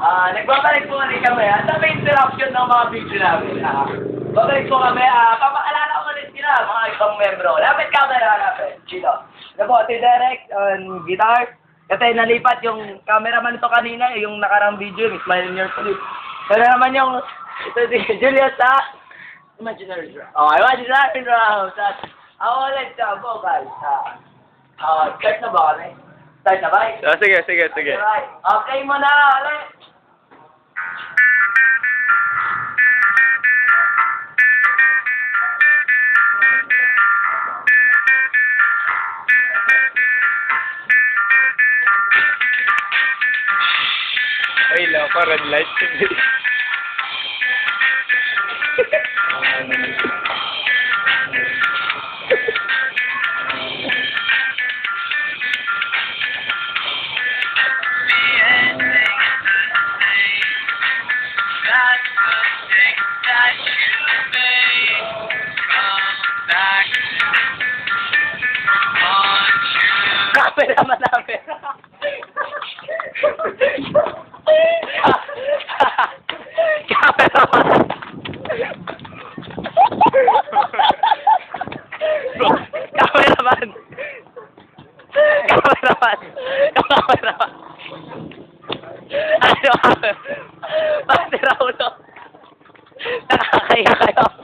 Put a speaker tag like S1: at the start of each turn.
S1: Ah, nagbabalik po ulit kami. At sa may interruption ng mga video namin. Ah, babalik po kami. Ah, papaalala ko ulit sila, mga ibang membro. Lapit camera, lapit. Chino. Ano po, si Derek on guitar. Kasi nalipat yung cameraman ito kanina, eh, yung nakarang video, yung Smile in Your Sleep. Kaya naman yung, ito si Julius sa Imaginary Drums. Oh, Imaginary Drums. At ako ulit sa vocals. Ah, ah, start na ba kami? Start na ba?
S2: Ah, sige, sige, sige.
S1: Alright. Okay mo na, ulit.
S2: Lang pa, red light.
S1: Cameraman namin. Cameraman. Cameraman. Ano? Bakit Raulo? Nakakaya kayo.